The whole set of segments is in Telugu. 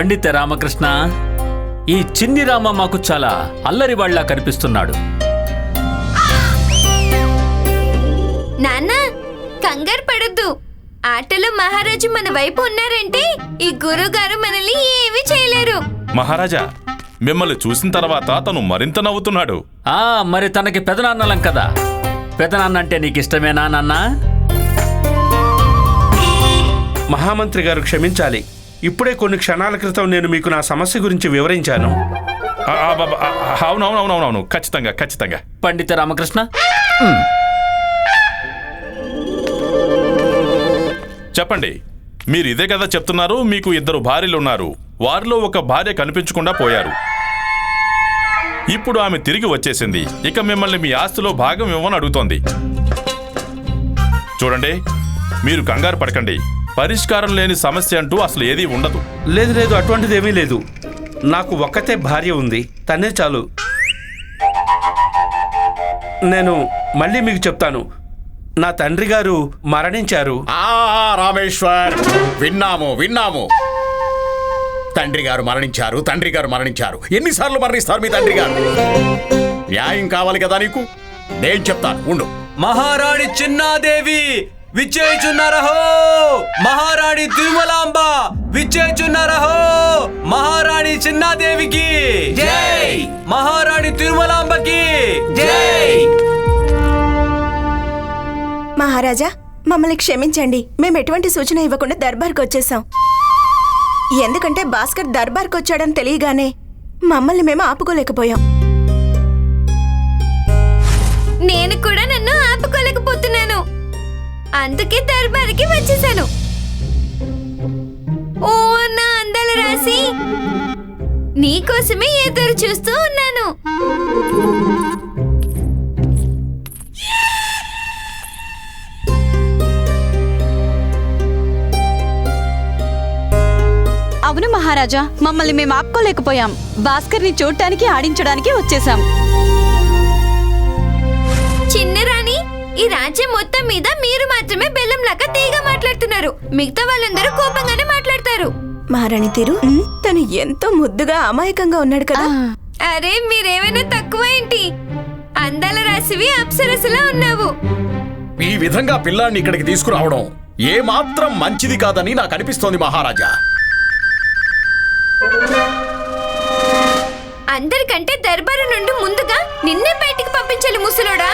పండిత రామకృష్ణ ఈ చిన్ని రామ మాకు చాలా అల్లరివాళ్ళా కనిపిస్తున్నాడు. నాన్న కంగారు పడొద్దు. ఆటలో మహారాజు మన వైపు ఉన్నారంటే ఈ గురుగారు మనల్ని ఏమీ చేయలేరు. మహారాజా మిమ్మల్ని చూసిన తర్వాత తను మరింత నవ్వుతున్నాడు. ఆ మరి తనకి పెదనాన్నలం కదా. పెదనాన్న అంటే నీకు ఇష్టమేనా నాన్న? మహామంత్రి గారు క్షమించాలి. ఇప్పుడే కొన్ని క్షణాల క్రితం నేను మీకు నా సమస్య గురించి వివరించాను. అవునవునవునవునవును. ఖచ్చితంగా ఖచ్చితంగా. పండిత రామకృష్ణ? చెప్పండి. మీరు ఇదే కదా చెప్తున్నారు మీకు ఇద్దరు భార్యలు ఉన్నారు. వారిలో ఒక భార్య కనిపించకుండా పోయారు. ఇప్పుడు ఆమె తిరిగి వచ్చేసింది. ఇక మిమ్మల్ని మీ ఆస్తిలో భాగం ఇవ్వని అడుగుతోంది. చూడండి మీరు కంగారు పడకండి. పరిష్కారం లేని సమస్య అంటూ అసలు ఏదీ ఉండదు. లేదు లేదు అటువంటిది ఏమీ లేదు. నాకు ఒక్కతే భార్య ఉంది. తనే చాలు. నేను మళ్ళీ మీకు చెప్తాను. నా తండ్రి గారు మరణించారు. ఆ రామేశ్వర్! విన్నాము విన్నాము. తండ్రి గారు మరణించారు తండ్రి గారు మరణించారు. ఎన్నిసార్లు మరణిస్తారు మీ తండ్రి గారు? న్యాయం కావాలి కదా నీకు? నేను చెప్తాను ఉండు. మహారాణి చిన్నాదేవి విచ్చేచున్నారహో! మహారాణి తిరుమలాంబ విచ్చేచున్నారహో! మహారాణి చిన్నాదేవికి! జై! మహారాణి తిరుమలాంబకి జై! మహారాజా మమ్మల్ని క్షమించండి. మేము ఎటువంటి సూచన ఇవ్వకుండా దర్బార్కి వచ్చేసాం ఎందుకంటే భాస్కర్ దర్బార్కి వచ్చాడని తెలియగానే మమ్మల్ని మేము ఆపుకోలేకపోయాం. నేను కూడా నన్ను ఆపుకోలేకపోతున్నాను. అందుకే దర్బార్కి వచ్చేసాను. ఓ నా అందాల రాసి నీకోసమే ఎదురు చూస్తూ ఉన్నాను. అవును మహారాజా మమ్మల్ని మేము ఆపుకోలేకపోయాం. భాస్కర్ని చూడటానికి ఆడించడానికి వచ్చేసాం. రాజ్యం మొత్తం మీద మీరు మాత్రమే బెల్లం లాగా తీగా మాట్లాడుతున్నారు. మిగతా వాళ్ళందరూ కోపంగానే మాట్లాడతారు. మహారాణి తీరు తను ఎంతో ముద్దుగా అమాయకంగా ఉన్నాడు కదా. అరే మీరేమైనా తక్కువ ఏంటి? అందాల రాసివి అప్సరసలా ఉన్నావు. ఈ విధంగా పిల్లాన్ని ఇక్కడికి తీసుకురావడం ఏ మాత్రం మంచిది కాదని నాకు అనిపిస్తోంది మహారాజా. అందరికంటే దర్బారు నుండి ముందుగా నిన్నే బయటికి పంపించాలి ముసలోడా.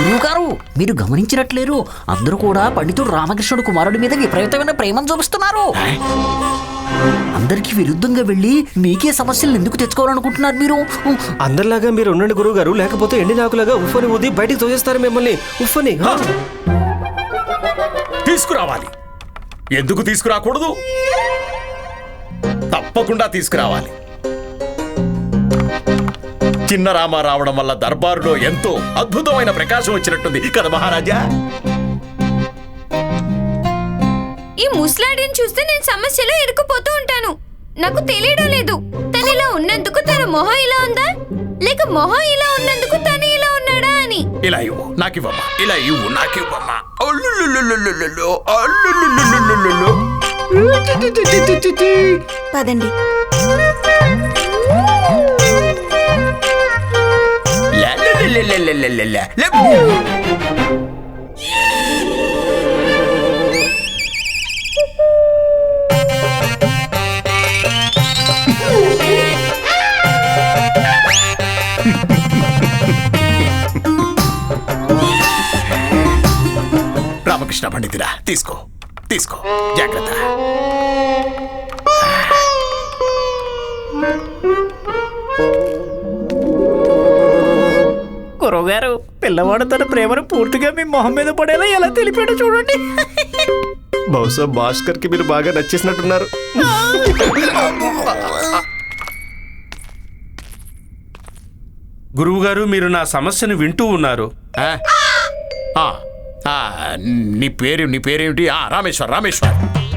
గురువుగారు మీరు గమనించినట్లేరు అందరూ కూడా పండితుడు రామకృష్ణుడు కుమారుడి మీద విపరీతమైన ప్రేమను చూపిస్తున్నారు. అందరికీ విరుద్ధంగా వెళ్ళి మీకే సమస్యలు ఎందుకు తెచ్చుకోవాలనుకుంటున్నారు మీరు? అందరిలాగా మీరు ఉండండి గురువు గారు లేకపోతే ఎండి నాకులాగా ఉఫ్ఫని ఊది బయటికి తోసేస్తారు మిమ్మల్ని. ఉఫ్ఫని? తీసుకురావాలి. ఎందుకు తీసుకురాకూడదు? తప్పకుండా తీసుకురావాలి. చిన్న రామ రావడం వల్ల దర్బారులో ఎంతో అద్భుతమైన ప్రకాశం వచ్చినట్టుంది. కదా మహారాజా? ఈ ముసలాడిని చూస్తే నేను సమస్యలో ఇరుక్కుపోతూ ఉంటాను. నాకు తెలియడం లేదు. తను ఇలా ఉన్నందుకు తన మొహం ఇలా ఉందా? లేక మొహం ఇలా ఉన్నందుకు తను ఇలా ఉన్నాడా అని? ఇలా ఇవ్వు. నాకు ఇవ్వమ్మా. ఇలా ఇవ్వు. నాకు ఇవ్వమ్మా. పదండి. రామకృష్ణ పండితురా తీసుకో తీసుకో. జాగ్రత్త. గురువుగారు పిల్లవాడు తన ప్రేమను పూర్తిగా మీ మొహం మీద పడేలా ఎలా తెలిపాడో చూడండి. బహుశా భాస్కర్కి మీరు బాగా నచ్చేసినట్టున్నారు. గురువుగారు మీరు నా సమస్యను వింటూ ఉన్నారు. ఆ? ఆ, ఆ, నీ పేరు నీ పేరేమిటి? ఆ రామేశ్వర్ రామేశ్వర్.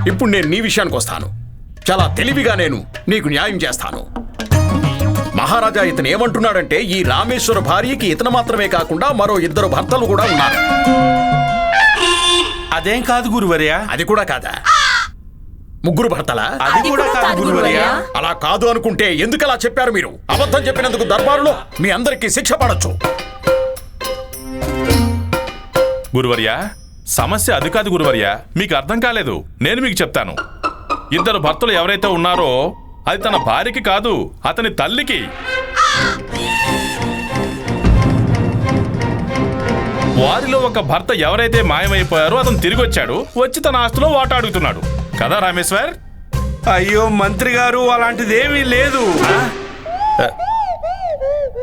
ఇప్పుడు నేను నీ విషయానికి వస్తాను. చాలా తెలివిగా నేను నీకు న్యాయం చేస్తాను. మహారాజా ఇతను ఏమంటున్నాడంటే ఈ రామేశ్వర భార్యకి ఇతను మాత్రమే కాకుండా మరో ఇద్దరు భర్తలు కూడా ఉన్నారు. అదేం కాదు గురువర్యా? అది కూడా కాదా? ముగ్గురు భర్తలా? అది కూడా కాదు గురువర్యా. అలా కాదు అనుకుంటే ఎందుకు అలా చెప్పారు మీరు? అబద్ధం చెప్పినందుకు దర్బారులో మీ అందరికీ శిక్ష పడొచ్చు. గురువర్య సమస్య అది కాదు గురువర్య. మీకు అర్థం కాలేదు. నేను మీకు చెప్తాను. ఇద్దరు భర్తలు ఎవరైతే ఉన్నారో అది తన భార్యకి కాదు అతని తల్లికి. వారిలో ఒక భర్త ఎవరైతే మాయమైపోయారో అతను తిరిగి వచ్చాడు వచ్చి తన ఆస్తిలో వాట అడుగుతున్నాడు. కదా రామేశ్వర్? అయ్యో మంత్రి గారు అలాంటిదేమీ లేదు.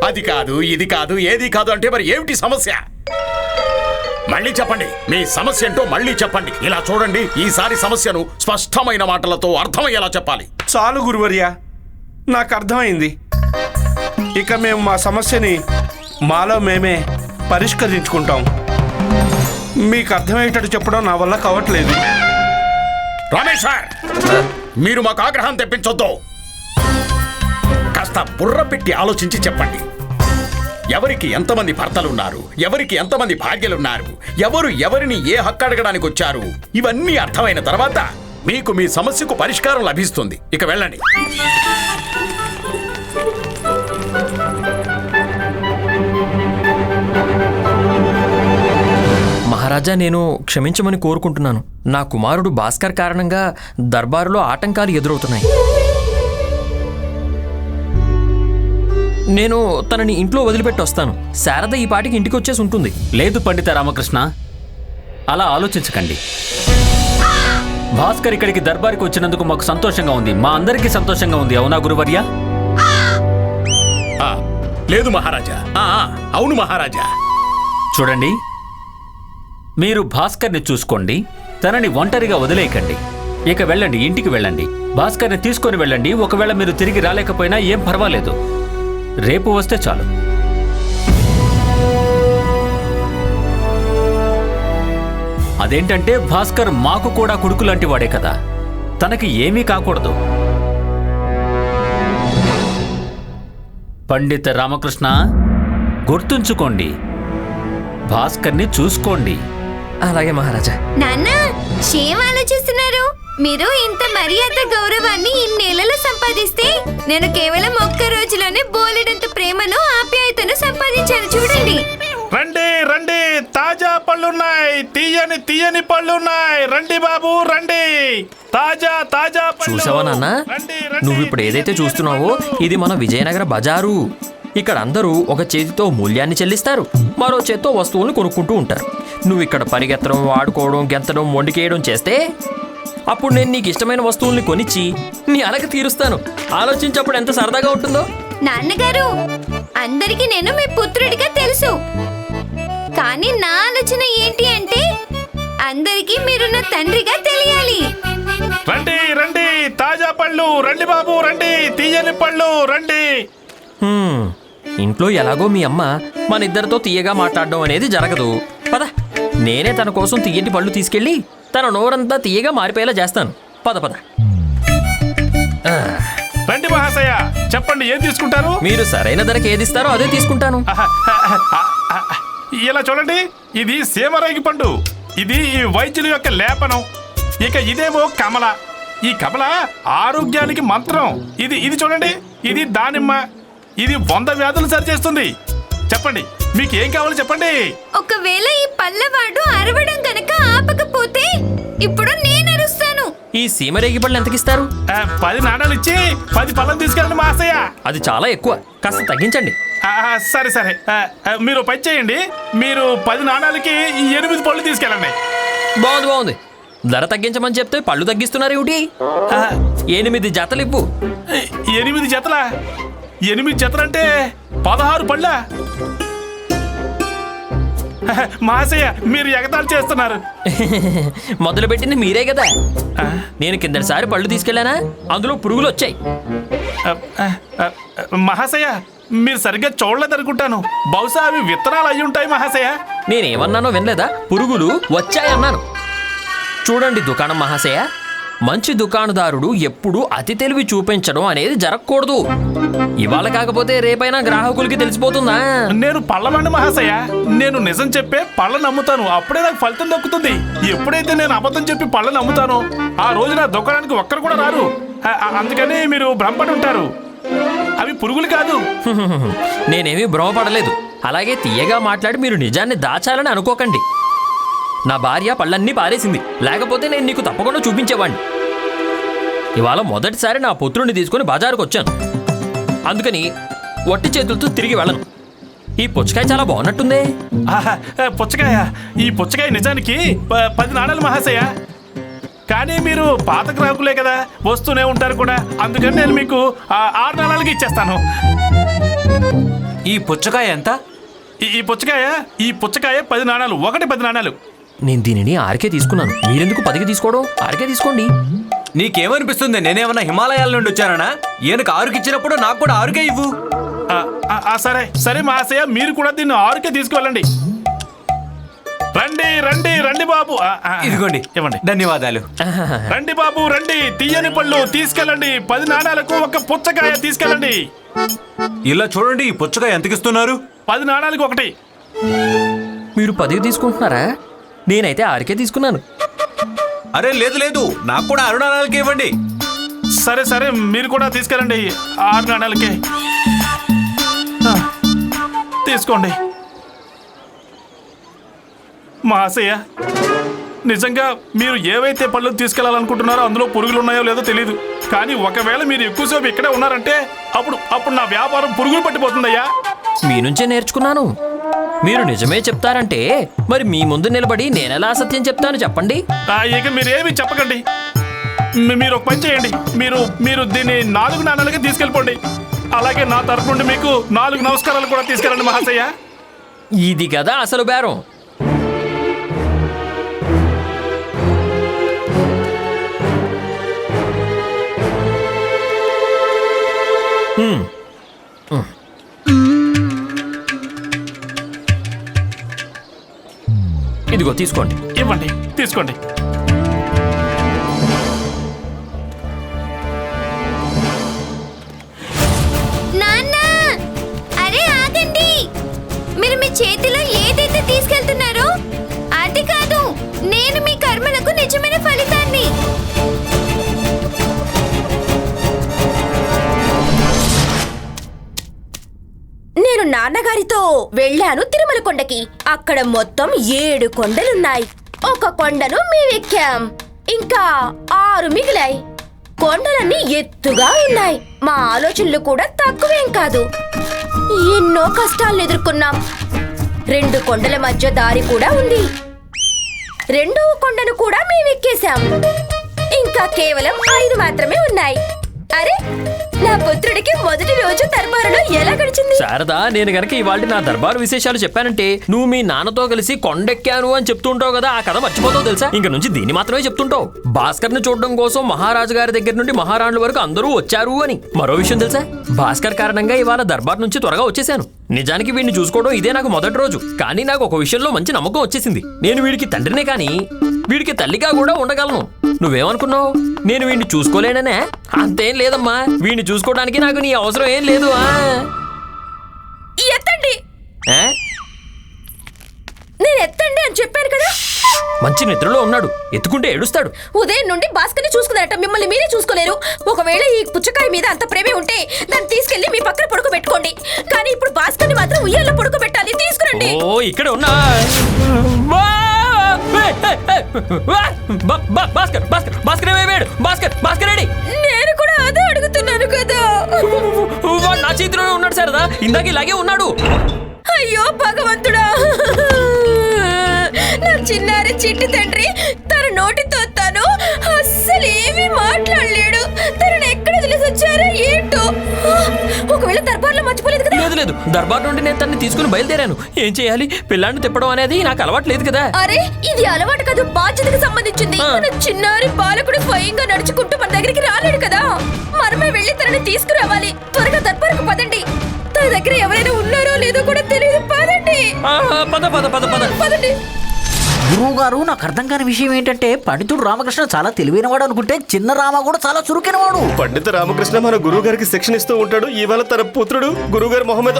అది కాదు ఇది కాదు ఏది కాదు అంటే మరి ఏమిటి సమస్య? మళ్ళీ చెప్పండి. మీ సమస్య ఏంటో మళ్ళీ చెప్పండి. ఇలా చూడండి ఈసారి సమస్యను స్పష్టమైన మాటలతో అర్థమయ్యేలా చెప్పాలి. చాలు గురువర్య నాకు అర్థమైంది. ఇక మేము మా సమస్యని మాలో మేమే పరిష్కరించుకుంటాం. మీకు అర్థమయ్యేటట్టు చెప్పడం నా వల్ల కావట్లేదు. రామేశ్వర్ మీరు మాకు ఆగ్రహం తెప్పించొద్దు. కాస్త బుర్ర పెట్టి ఆలోచించి చెప్పండి. ఎవరికి ఎంతమంది భర్తలున్నారు? ఎవరికి ఎంతమంది భార్యలున్నారు? ఎవరు ఎవరిని ఏ హక్కు అడగడానికి వచ్చారు? ఇవన్నీ అర్థమైన తర్వాత మీకు మీ సమస్యకు పరిష్కారం లభిస్తుంది. ఇక వెళ్ళండి. మహారాజా నేను క్షమించమని కోరుకుంటున్నాను. నా కుమారుడు భాస్కర్ కారణంగా దర్బారులో ఆటంకాలు ఎదురవుతున్నాయి. నేను తనని ఇంట్లో వదిలిపెట్టి వస్తాను. శారద ఈ పాటికి ఇంటికి వచ్చేసి ఉంటుంది. లేదు పండిత రామకృష్ణ. అలా ఆలోచించకండి. భాస్కర్ ఇక్కడికి దర్బార్కి వచ్చినందుకు మాకు సంతోషంగా ఉంది. మా అందరికీ సంతోషంగా ఉంది. అవునా గురువర్య? ఆ, లేదు మహారాజా. ఆ, ఆ, అవును మహారాజా. చూడండి. మీరు భాస్కర్ని చూసుకోండి. తనని ఒంటరిగా వదిలేయకండి. ఇక వెళ్ళండి ఇంటికి వెళ్ళండి. భాస్కర్ని తీసుకొని వెళ్ళండి. ఒకవేళ మీరు తిరిగి రాలేకపోయినా ఏం పర్వాలేదు. రేపు వస్తే చాలు. అదేంటంటే భాస్కర్ మాకు కూడా కొడుకు లాంటి వాడే కదా. తనకి ఏమీ కాకూడదు. పండిత రామకృష్ణ గుర్తుంచుకోండి. భాస్కర్ని చూసుకోండి. అలాగే మహారాజా. నాన్న ఏం ఆలోచిస్తున్నారు మీరు ఇంత మర్యాద గౌరవాన్ని ఇన్నేళ్ళలో సంపాదిస్తే నేను కేవలం ఒక్క రోజులోనే బోలెడంత ప్రేమను ఆప్యాయతను సంపాదించాను చూడండి. రండి రండి. తాజా పళ్ళున్నాయి. తీయని తీయని పళ్ళున్నాయి. రండి బాబు రండి. తాజా తాజా పళ్ళు. చూసావా నాన్న? రండి, రండి. నువ్వు ఇప్పుడు ఏదైతే చూస్తున్నావో ఇది మన విజయనగర బజారు. ఇక్కడ అందరూ ఒక చేతితో మూల్యాన్ని చెల్లిస్తారు. మరో చేత్తో వస్తువులను కొనుక్కుంటూ ఉంటారు. నువ్వు ఇక్కడ పరిగెత్తడం వాడుకోవడం గెంతడం వండికేయడం చేస్తే అప్పుడు నేను నీకు ఇష్టమైన వస్తువుల్ని కొనిచ్చి నీ అలక తీరుస్తాను. ఆలోచించప్పుడు ఎంత సరదాగా ఉంటుందో? నాన్నగారు అందరికీ నేను మీ పుత్రుడిగా తెలుసు. కానీ నా ఆలోచన ఏంటి అంటే అందరికీ మీరు నా తండ్రిగా తెలియాలి. రండి రండి తాజా పళ్ళు రండి బాబు రండి తీయని పళ్ళు రండి. హ్మ్, ఇంట్లో ఎలాగో మీ అమ్మ మన ఇద్దరితో తీయగా మాట్లాడడం అనేది జరగదు. పద నేనే తన కోసం తీయటి పళ్ళు తీసుకెళ్ళి తన నోరంతా తీయగా మారిపోయేలా చేస్తాను. పద పద. రండి మహాశయ చెప్పండి ఏం తీసుకుంటారు? మీరు సరైన ధరకి ఏది ఇస్తారో అదే తీసుకుంటాను. ఇలా చూడండి ఇది సీమరేగి పండు. ఇది ఈ వైద్యుల యొక్క లేపనం. ఇక ఇదేమో కమల. ఈ కమల ఆరోగ్యానికి మంత్రం. ఇది ఇది చూడండి ఇది దానిమ్మ. ఇది వంద వ్యాధులు సరిచేస్తుంది. చెప్పండి మీకు ఏం కావాలో చెప్పండి. ఒకవేళ ఈ పల్లవాడు అరవడం గనక ఆపకపోతే ఇప్పుడు నేను అరుస్తాను. ఈ సీమరేగి పళ్ళు ఎంతకిస్తారు? ఆ, పది నాణాలు ఇచ్చి పది పళ్ళం తీసుకెళ్ళండి మాసయ్య అది చాలా ఎక్కువ. కాస్త తగ్గించండి. ఆ, సరే సరే. ఆ, ఆ, మీరు పని చేయండి. మీరు పది నాణాలకి ఈ ఎనిమిది పళ్ళు తీసుకెళ్ళండి. బాగుంది బాగుంది. ధర తగ్గించమని చెప్తే పళ్ళు తగ్గిస్తున్నారు ఏమిటి? ఆ, ఎనిమిది జతలు ఇవ్వు. ఎనిమిది జతల? ఎనిమిది జతలంటే పదహారు పళ్ళ? మాసయ్య మీరు ఎగతాళి చేస్తున్నారు. మొదలుపెట్టింది మీరే కదా. నేను కిందటిసారి పళ్ళు తీసుకెళ్ళానా? అందులో పురుగులు వచ్చాయి మహాశయ మీరు సరిగ్గా చూడలేదు అనుకుంటాను బహుశా అవి విత్తనాలు అయి ఉంటాయి మహాశయ. నేనేమన్నానో వినలేదా? పురుగులు వచ్చాయన్నాను. చూడండి దుకాణం మహాశయ. మంచి దుకాణదారుడు ఎప్పుడూ అతి తెలివి చూపించడం అనేది జరగకూడదు. ఇవాళ కాకపోతే రేపైనా గ్రాహకులకి తెలిసిపోతుందా? నేను పళ్ళమండి మహాశయ. నేను నిజం చెప్పే పళ్ళ నమ్ముతాను. అప్పుడే నాకు ఫలితం దక్కుతుంది. ఎప్పుడైతే నేను అబద్ధం చెప్పి పళ్ళ నమ్ముతానో ఆ రోజు నా దుకాణానికి ఒక్కరు కూడా రారు. అందుకని మీరు భ్రమపడి ఉంటారు. అవి పురుగులు కాదు. నేనేమీ భ్రమపడలేదు. అలాగే తీయగా మాట్లాడి మీరు నిజాన్ని దాచాలని అనుకోకండి. నా భార్య పళ్ళన్నీ పారేసింది. లేకపోతే నేను నీకు తప్పకుండా చూపించేవాడిని ఇవాళ మొదటిసారి నా పుత్రుడిని తీసుకుని బజారుకు వచ్చాను అందుకని వట్టి చేతులతో తిరిగి వెళ్ళను. ఈ పుచ్చకాయ చాలా బాగున్నట్టుందే. ఆహా, ఆ, పుచ్చకాయ. ఈ పుచ్చకాయ నిజానికి ప- పది నాణాలు మహాశయ. కానీ మీరు పాత గ్రాహకులే కదా వస్తూనే ఉంటారు కూడా. అందుకని నేను మీకు ఆ, ఆరు నాణాలకి ఇచ్చేస్తాను. ఈ పుచ్చకాయ ఎంత? ఈ ఈ పుచ్చకాయ ఈ పుచ్చకాయ పది నాణాలు. ఒకటి పది నాణాలు. నేను దీనిని ఆరికే తీసుకున్నాను. మీరెందుకు పదికి తీసుకోవడం? ఆరికే తీసుకోండి. నీకేమనిపిస్తుంది? నేనేమన్నా హిమాలయాల నుండి వచ్చానా ఈయనకు ఆరుకి ఇచ్చినప్పుడు నాకు కూడా ఆరుకే ఇవ్వు. ఆ, ఆ, ఆ, సరే సరే మహాశయ మీరు కూడా దీన్ని ఆరుకే తీసుకువెళ్ళండి. రండి రండి రండి బాబు. ఇదిగోండి. ఇవ్వండి. ధన్యవాదాలు. రండి బాబు రండి. తీయని పళ్ళు తీసుకెళ్ళండి. పది నాణాలకు ఒక పుచ్చకాయ తీసుకెళ్ళండి. ఇలా చూడండి ఈ పుచ్చకాయ ఎంతకిస్తున్నారు? పది నాణాలకు ఒకటి. మీరు పదికి తీసుకుంటున్నారా? నేనైతే ఆరికే తీసుకున్నాను. అరే లేదు లేదు. నాకు కూడా అరుణాలకి ఇవ్వండి. సరే సరే. మీరు కూడా తీసుకెళ్ళండి. ఆరు నాణాలకి తీసుకోండి. మహాశయ నిజంగా మీరు ఏవైతే పళ్ళు తీసుకెళ్ళాలనుకుంటున్నారో అందులో పురుగులు ఉన్నాయో లేదో తెలియదు కానీ ఒకవేళ మీరు ఎక్కువసేపు ఇక్కడే ఉన్నారంటే అప్పుడు అప్పుడు నా వ్యాపారం పురుగులు పట్టిపోతుందయ్యా. మీ నుంచే నేర్చుకున్నాను. మీరు నిజమే చెప్తారంటే మరి మీ ముందు నిలబడి నేనెలా అసత్యం చెప్తాను చెప్పండి? ఆ, ఇక మీరు ఏమి చెప్పకండి. మీరు ఒక పని చేయండి. మీరు మీరు దీన్ని నాలుగు నాణాలకి తీసుకెళ్ళిపోండి. అలాగే నా తరపు నుండి మీకు నాలుగు నమస్కారాలు కూడా తీసుకెళ్ళండి మహాశయ. ఇది కదా అసలు బేరం. హ్మ్. ఇదిగో తీసుకోండి. ఇవ్వండి తీసుకోండి. నాన్న! అరే ఆగండి. మీరు మీ చేతిలో ఏదైతే తీసుకెళ్తున్నారో అది కాదు. నేను మీ కర్మలకు నిజమైన నేను నాన్నగారితో వెళ్ళాను తిరుమల కొండకి. అక్కడ మొత్తం ఏడు కొండలున్నాయి. ఒక కొండను మేమెక్కాం. ఇంకా ఆరు మిగిలాయి. కొండలన్నీ ఎత్తుగా ఉన్నాయి. మా ఆలోచనలు కూడా తక్కువేం కాదు. ఎన్నో కష్టాలను ఎదుర్కొన్నాం. రెండు కొండల మధ్య దారి కూడా ఉంది. రెండో కొండను కూడా మేమెక్కేశాం. ఇంకా కేవలం ఐదు మాత్రమే ఉన్నాయి. అరే నా పుత్రుడికి మొదటి రోజు దర్బారులో ఎలా గడిచింది? శారదా నేను గనక ఇవాళ నా దర్బారు విశేషాలు చెప్పానంటే నువ్వు మీ నాన్నతో కలిసి కొండెక్కాను అని చెప్తుంటావు కదా ఆ కథ మర్చిపోతావు తెలుసా? ఇంక నుంచి దీన్ని మాత్రమే చెప్తుంటావు. భాస్కర్ని చూడడం కోసం మహారాజు గారి దగ్గర నుండి మహారాణుల వరకు అందరూ వచ్చారు అని. మరో విషయం తెలుసా? భాస్కర్ కారణంగా ఇవాళ దర్బార్ నుంచి త్వరగా వచ్చేసాను నిజానికి వీడిని చూసుకోవడం ఇదే నాకు మొదటి రోజు. కానీ నాకు ఒక విషయంలో మంచి నమ్మకం వచ్చేసింది. నేను వీడికి తండ్రినే కానీ వీడికి తల్లిగా కూడా ఉండగలను. నువ్వేమనుకున్నావు? నేను వీడిని చూసుకోలేననే? అంతేం లేదమ్మా. వీడిని చూసుకోవడానికి నాకు నీ అవసరం ఏం లేదు ఎత్తండి? నేను ఎత్తండి అని చెప్పాను కదా. మంచి నిద్రలో ఉన్నాడు. ఎత్తుకుంటే ఏడుస్తాడు. ఉదయం నుండి భాస్కర్ని చూసుకున్నారట. మిమ్మల్ని మీరే చూసుకోలేరు. ఒకవేళ ఈ పుచ్చకాయ మీద అంత ప్రేమే ఉంటే దాన్ని తీసుకెళ్ళి మీ పక్కన పడుకోబెట్టుకోండి కానీ ఇప్పుడు భాస్కర్ని మాత్రం ఉయ్యాల్లో పడుకోబెట్టాలి తీసుకురండి. ఓ ఇక్కడ ఉన్నా. భాస్కర్ భాస్కర్ భాస్కర్ ఏమయ్యాడు భాస్కర్ భాస్కర్ ఏడి నేను కూడా అదే అడుగుతున్నాను కదా. వాడు నా చేతిలోనే ఉన్నాడు సరదా ఇందాక ఇలాగే ఉన్నాడు. చిట్టి తండ్రి తన నోటితో తను అస్సలు ఏమీ మాట్లాడలేడు. తనని ఎక్కడ వదిలేసి వచ్చారో ఏంటో ఒకవేళ దర్బార్లో మర్చిపోలేదు కదా? లేదు లేదు. దర్బార్ నుండి నేను తన్ని తీసుకుని బయలుదేరాను. ఏం చేయాలి? పిల్లాన్ని తిప్పడం అనేది నాకు అలవాటు లేదు కదా. అరే ఇది అలవాటు కాదు బాధ్యతకు సంబంధించింది. మన చిన్నారి బాలకుడు స్వయంగా నడుచుకుంటూ మన దగ్గరికి రాలేడు కదా. మనమే వెళ్ళి తనని తీసుకురావాలి. త్వరగా దర్బారుకు పదండి. తన దగ్గర ఎవరైనా ఉన్నారో లేదో కూడా తెలియదు. పదండి. పద పద పద పద. పదండి. గురువు గారు నాకు అర్థం కాని విషయం ఏంటంటే పండితుడు రామకృష్ణ చాలా తెలివైనవాడు అనుకుంటే చిన్న రామ కూడా చాలా చురుకైనవాడు. పండిత రామకృష్ణ మన గురువు గారికి శిక్షణ ఇస్తూ ఉంటాడు. ఇవాళ తన పుత్రుడు గురువు గారి మొహం మీద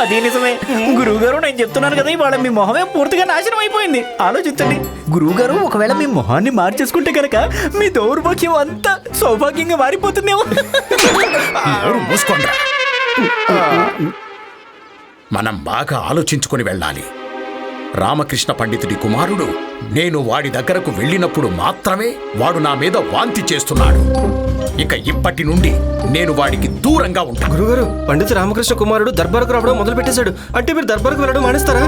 అది నిజమే. గురువు గారు నేను చెప్తున్నాను కదా ఇవాళ మీ మొహమే పూర్తిగా నాశనం అయిపోయింది. ఆలోచించండి. గురువు గారు ఒకవేళ మీ మొహాన్ని మార్చేసుకుంటే కనుక మీ దౌర్భాగ్యం అంతా సౌభాగ్యంగా మారిపోతుందేమో. ఎవరు మూసుకోండ్రా మనం బాగా ఆలోచించుకొని వెళ్ళాలి. రామకృష్ణ పండితుడి కుమారుడు. నేను వాడి దగ్గరకు వెళ్ళినప్పుడు మాత్రమే వాడు నా మీద వాంతి చేస్తున్నాడు. ఇక ఇప్పటి నుండి నేను వాడికి దూరంగా ఉంటాను గురుగారు పండిత రామకృష్ణ కుమారుడు దర్బారుకు రావడం మొదలు పెట్టేశాడు అంటే మీరు దర్బారుకు వెళ్ళడం మానేస్తారా?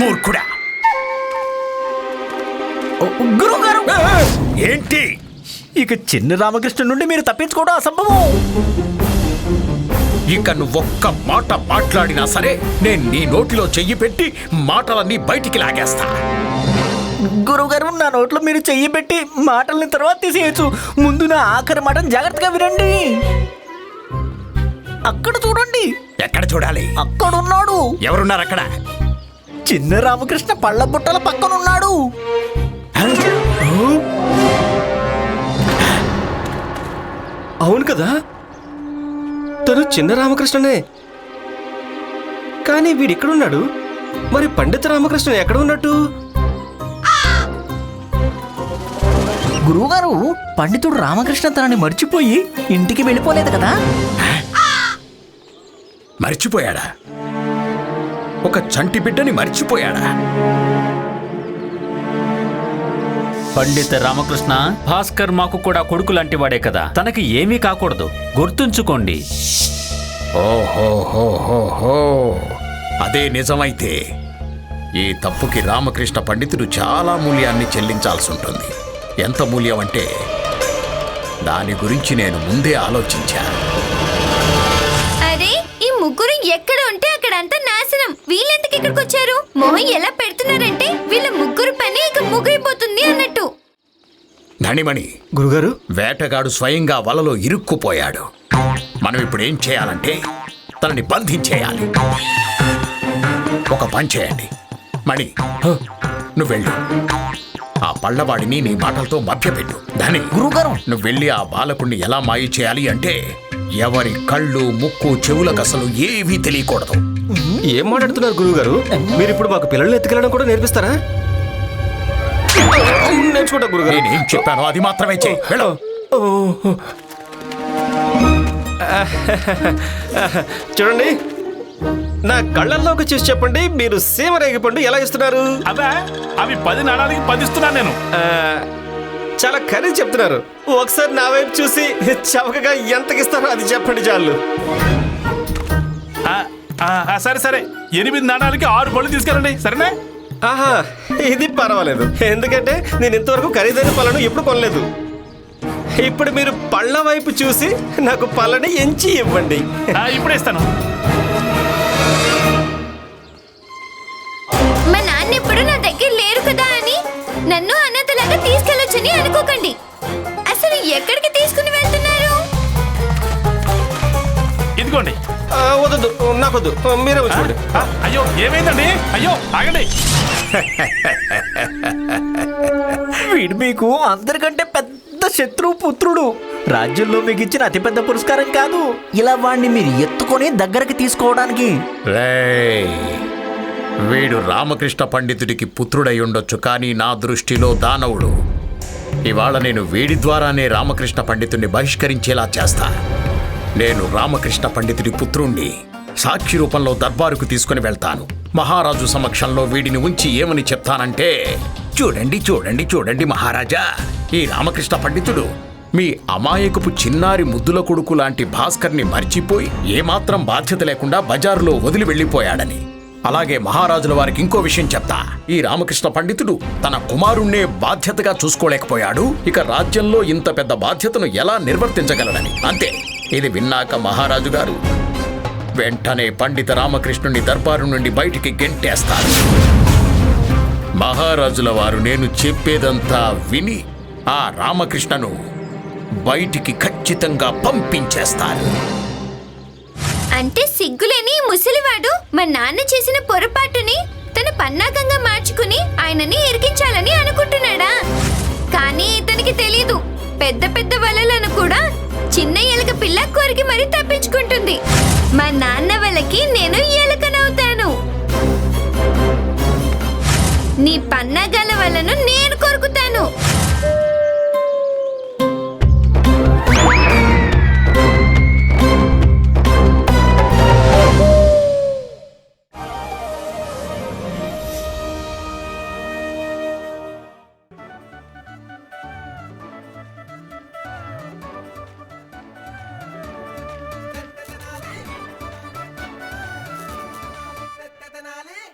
మూర్ఖుడా. గురువు గారు ఏంటి? ఇక చిన్న రామకృష్ణ నుండి మీరు తప్పించుకోవడం అసంభవం. ఇక నువ్వొక్క మాట మాట్లాడినా సరే నేను నీ నోటిలో చెయ్యి పెట్టి మాటలన్నీ బయటికి లాగేస్తా. గురువు గారు నా నోట్లో మీరు చెయ్యి పెట్టి మాటల్ని తర్వాత తీసేయచ్చు. ముందు నా ఆఖరి మాటను జాగ్రత్తగా వినండి. అక్కడ చూడండి. ఎక్కడ చూడాలి? అక్కడ ఉన్నాడు ఎవరున్నారు అక్కడ? చిన్న రామకృష్ణ పళ్ళ బుట్టల పక్కన ఉన్నాడు అవును కదా? తను చిన్న రామకృష్ణనే. కానీ వీడు ఇక్కడున్నాడు మరి పండిత రామకృష్ణ ఎక్కడ ఉన్నట్టు గురువు గారు పండితుడు రామకృష్ణ తనని మర్చిపోయి ఇంటికి వెళ్ళిపోలేదు కదా? మర్చిపోయాడా? ఒక చంటి బిడ్డని మర్చిపోయాడా? పండిత రామకృష్ణ భాస్కర్ మాకు కూడా కొడుకు లాంటి వాడే కదా. తనకి ఏమీ కాకూడదు. గుర్తుంచుకోండి. ఓహోహోహోహో. అదే నిజమైతే ఈ తప్పుకి రామకృష్ణ పండితుడు చాలా మూల్యాన్ని చెల్లించాల్సి ఉంటుంది. ఎంత మూల్యం అంటే దాని గురించి నేను ముందే ఆలోచించా అరే ఈ ముగ్గురు ఎక్కడ వీళ్ళెందుకు ఇక్కడికి వచ్చారు? మొహం ఎలా పెడుతున్నారంటే వీళ్ళ ముగ్గురు పని ఇక ముగిరిపోతుంది అన్నట్టు. ధనిమణి గురుగారు? వేటగాడు స్వయంగా వలలో ఇరుక్కుపోయాడు. మనం ఇప్పుడు ఏం చేయాలంటే తనని బంధించేయాలి. ఒక పని చేయండి. మణి నువ్వు వెళ్ళు. ఆ పళ్ళవాడిని నీ మాటలతో మభ్యపెట్టు. ధని గురువుగారు నువ్వు వెళ్ళి ఆ బాలకుణ్ణి ఎలా మాయ చేయాలి అంటే ఎవరి కళ్ళు ముక్కు చెవులకు అసలు ఏవీ తెలియకూడదు. ఏం మాట్లాడుతున్నారు గురువు గారు మీరు ఇప్పుడు మాకు పిల్లల్ని ఎత్తుకెళ్ళడం కూడా నేర్పిస్తారా? నేర్చుకుంటా గురుగారు నేనేం చెప్పానో అది మాత్రమే చేయి వెళ్ళు. చూడండి నా కళ్ళల్లోకి చూసి చెప్పండి మీరు సీమ రేగిపండు ఎలా ఇస్తున్నారు? అదే అవి పది నాణాలకి పదిస్తున్నాను నేను. చాలా ఖరీదు చెప్తున్నారు. ఒకసారి నా వైపు చూసి చవకగా ఎంతకిస్తారో అది చెప్పండి చాలు. సరే సరే. ఎనిమిది నాణాలకి ఆరు పళ్ళు తీసుకెళ్ళండి. సరేనా? ఆహా ఇది పర్వాలేదు. ఎందుకంటే నేను ఇంతవరకు ఖరీదైన పళ్ళను ఎప్పుడు కొనలేదు. ఇప్పుడు మీరు పళ్ళ వైపు చూసి నాకు పళ్ళని ఎంచి ఇవ్వండి. ఇప్పుడే ఇస్తాను. ఎక్కడికి తీసుకుని వెళ్తున్నారు? ఇదిగోండి. వద్దు నాకొద్దు. మీరే ఆ, అయ్యో ఏమైందండి? అయ్యో ఆగండి. వీడు మీకు అందరికంటే పెద్ద శత్రువు పుత్రుడు. రాజ్యంలో మీకు ఇచ్చిన అతిపెద్ద పురస్కారం కాదు. ఇలా వాణ్ణి మీరు ఎత్తుకొని దగ్గరికి తీసుకోవడానికి. వీడు రామకృష్ణ పండితుడికి పుత్రుడై ఉండొచ్చు కానీ నా దృష్టిలో దానవుడు. ఇవాళ నేను వీడి ద్వారానే రామకృష్ణ పండితుడిని బహిష్కరించేలా చేస్తా. నేను రామకృష్ణ పండితుడి పుత్రుణ్ణి సాక్షి రూపంలో దర్బారుకు తీసుకుని వెళ్తాను. మహారాజు సమక్షంలో వీడిని ఉంచి ఏమని చెప్తానంటే చూడండి చూడండి చూడండి మహారాజా ఈ రామకృష్ణ పండితుడు మీ అమాయకపు చిన్నారి ముద్దుల కొడుకు లాంటి భాస్కర్ని మర్చిపోయి ఏమాత్రం బాధ్యత లేకుండా బజారులో వదిలి వెళ్ళిపోయాడని. అలాగే మహారాజుల వారికి ఇంకో విషయం చెప్తా. ఈ రామకృష్ణ పండితుడు తన కుమారుణ్ణే బాధ్యతగా చూసుకోలేకపోయాడు. ఇక రాజ్యంలో ఇంత పెద్ద బాధ్యతను ఎలా నిర్వర్తించగలడని. అంతే. ఇది విన్నాక మహారాజు గారు వెంటనే పండిత రామకృష్ణుని దర్బారు నుండి బయటికి గెంటేస్తారు. మహారాజుల వారు నేను చెప్పేదంతా విని ఆ రామకృష్ణను బయటికి ఖచ్చితంగా పంపించేస్తారు. అంటే సిగ్గులేని ముసలివాడు. మా నాన్న చేసిన పొరపాటుని తన పన్నాగంగా మార్చుకుని ఆయనని ఎరికించాలని అనుకుంటున్నాడా? కానీ ఇతనికి తెలీదు. పెద్ద పెద్ద వలలను కూడా చిన్న ఎలుక పిల్ల కోరికి మరీ తప్పించుకుంటుంది. మా నాన్న వలకి నేను ఎలకనవుతాను. నీ పన్నాగా